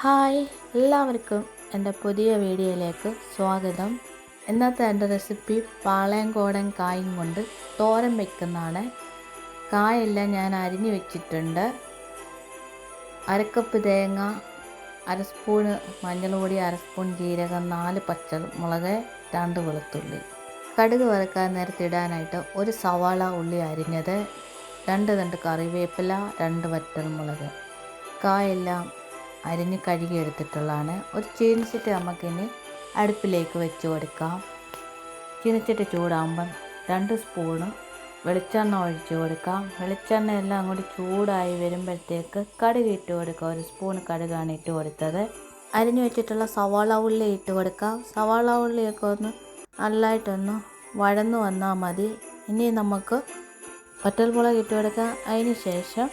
Hi എല്ലാവർക്കും എന്റെ പുതിയ വീഡിയോയിലേക്ക് സ്വാഗതം. ഇന്നത്തെ എന്റെ റെസിപ്പി പാളയംകോടൻ കായും കൊണ്ട് തോരൻ വെക്കുന്നതാണ്. കായെല്ലാം ഞാൻ അരിഞ്ഞു വെച്ചിട്ടുണ്ട്. അരക്കപ്പ് തേങ്ങ അര സ്പൂണ് മഞ്ഞൾപൊടി അര സ്പൂൺ ജീരകം നാല് പച്ചമുളക് രണ്ട് വെളുത്തുള്ളി. കടുക് വറുക്കാൻ നേരത്തിടാനായിട്ട് ഒരു സവാള ഉള്ളി അരിഞ്ഞത് രണ്ട് രണ്ട് കറിവേപ്പില രണ്ട് വറ്റൽമുളക്. കായെല്ലാം അരിഞ്ഞ് കഴുകി എടുത്തിട്ടുള്ളതാണ്. ഒരു ചീനിച്ചിട്ട് നമുക്കിനി അടുപ്പിലേക്ക് വെച്ച് കൊടുക്കാം. ചീനിച്ചിട്ട് ചൂടാകുമ്പം രണ്ട് സ്പൂണ് വെളിച്ചെണ്ണ ഒഴിച്ച് കൊടുക്കാം. വെളിച്ചെണ്ണ എല്ലാം കൂടി ചൂടായി വരുമ്പോഴത്തേക്ക് കടുക് ഇട്ട് കൊടുക്കാം ഒരു സ്പൂൺ കടുകാണ് ഇട്ട് കൊടുത്തത്. അരിഞ്ഞു വെച്ചിട്ടുള്ള സവാള ഉള്ളി ഇട്ട് കൊടുക്കാം. സവാള ഉള്ളിയൊക്കെ ഒന്ന് നല്ലതായിട്ടൊന്ന് വഴന്നു വന്നാൽ മതി. ഇനി നമുക്ക് വറ്റൽമുളക് ഇട്ട് കൊടുക്കാം. അതിന് ശേഷം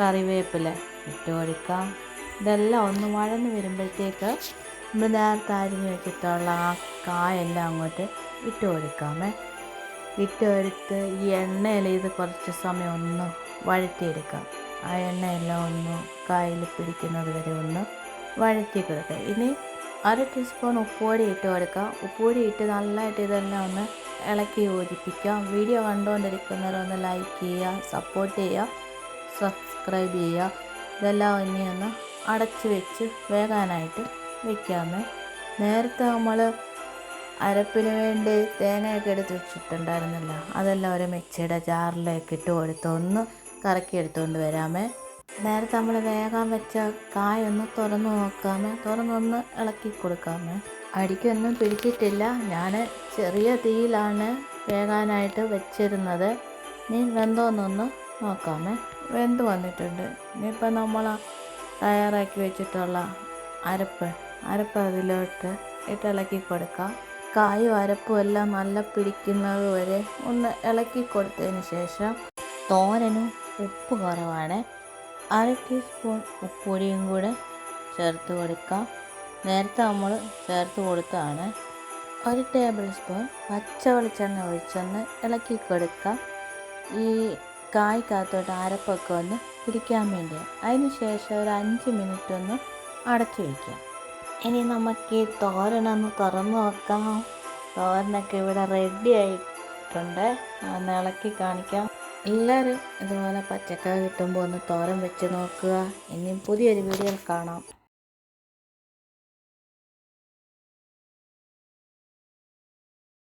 കറിവേപ്പില ഇട്ട് കൊടുക്കാം. ഇതെല്ലാം ഒന്ന് വഴന്ന് വരുമ്പോഴത്തേക്ക് നമ്മൾ നേരത്തെ അരിഞ്ഞ് വെച്ചിട്ടുള്ള ആ കായെല്ലാം അങ്ങോട്ട് ഇട്ട് കൊടുക്കാമേ. ഇട്ട് എടുത്ത് ഈ എണ്ണയിൽ ഇത് കുറച്ച് സമയം ഒന്ന് വഴറ്റിയെടുക്കാം. ആ എണ്ണയെല്ലാം ഒന്ന് കായിൽ പിടിക്കുന്നത് വരെ ഒന്ന് വഴറ്റി കൊടുക്കുക ഇനി അര ടീസ്പൂൺ ഉപ്പുപൊടി ഇട്ട് കൊടുക്കുക ഉപ്പുപൊടി ഇട്ട് നല്ലതായിട്ട് ഇതെല്ലാം ഒന്ന് ഇളക്കി യോജിപ്പിക്കാം. വീഡിയോ കണ്ടുകൊണ്ടിരിക്കുന്നവരൊന്ന് ലൈക്ക് ചെയ്യുക സപ്പോർട്ട് ചെയ്യുക സബ്സ്ക്രൈബ് ചെയ്യുക. ഇതെല്ലാം ഇനി ഒന്ന് അടച്ച് വെച്ച് വേകാനായിട്ട് വെക്കാമേ. നേരത്തെ നമ്മൾ അരപ്പിന് വേണ്ടി തേങ്ങയൊക്കെ എടുത്ത് വെച്ചിട്ടുണ്ടായിരുന്നല്ലോ. അതെല്ലാം ഒരു മിക്സിയുടെ ജാറിലേക്ക് ഇട്ട് കൊടുത്ത് ഒന്ന് കറക്കി എടുത്തുകൊണ്ട് വരാമേ. നേരത്തെ നമ്മൾ വേഗം വെച്ച കായൊന്ന് തുറന്ന് നോക്കാമേ. തുറന്നൊന്ന് ഇളക്കി കൊടുക്കാമേ. അടിക്കൊന്നും പിടിച്ചിട്ടില്ല. ഞാൻ ചെറിയ തീയിലാണ് വേകാനായിട്ട് വെച്ചിരുന്നത്. നീ വെന്തോന്നൊന്ന് നോക്കാമേ. വെന്ത് വന്നിട്ടുണ്ട്. ഇനിയിപ്പോൾ നമ്മൾ തയ്യാറാക്കി വെച്ചിട്ടുള്ള അരപ്പ് അരപ്പ് അതിലോട്ട് ഇട്ടിളക്കി കൊടുക്കാം. കായും അരപ്പും എല്ലാം നല്ല പിടിക്കുന്നത് വരെ ഒന്ന് ഇളക്കി കൊടുത്തതിന് ശേഷം തോരനും ഉപ്പ് കുറവാണ്. അര ടീസ്പൂൺ ഉപ്പൊടിയും കൂടെ ചേർത്ത് കൊടുക്കാം. നേരത്തെ നമ്മൾ ചേർത്ത് കൊടുത്താണ് ഒരു ടേബിൾ സ്പൂൺ പച്ച വെളിച്ചെണ്ണ ഒഴിച്ചൊന്ന് ഇളക്കി കൊടുക്കാം. ഈ കായ്ക്കകത്തോട്ട് അരപ്പൊക്കെ ഒന്ന് പിടിക്കാൻ വേണ്ടി. അതിന് ശേഷം ഒരു അഞ്ച് മിനിറ്റ് ഒന്ന് അടച്ചു വയ്ക്കുക ഇനി നമുക്ക് ഈ തോരനൊന്ന് തുറന്ന് നോക്കാം. തോരനൊക്കെ ഇവിടെ റെഡി ആയിട്ടുണ്ട്. ഒന്ന് ഇളക്കി കാണിക്കാം. എല്ലാവരും ഇതുപോലെ പച്ചക്കറി കിട്ടുമ്പോൾ ഒന്ന് തോരൻ വെച്ച് നോക്കുക. ഇനി പുതിയൊരു വീഡിയോ കാണാം.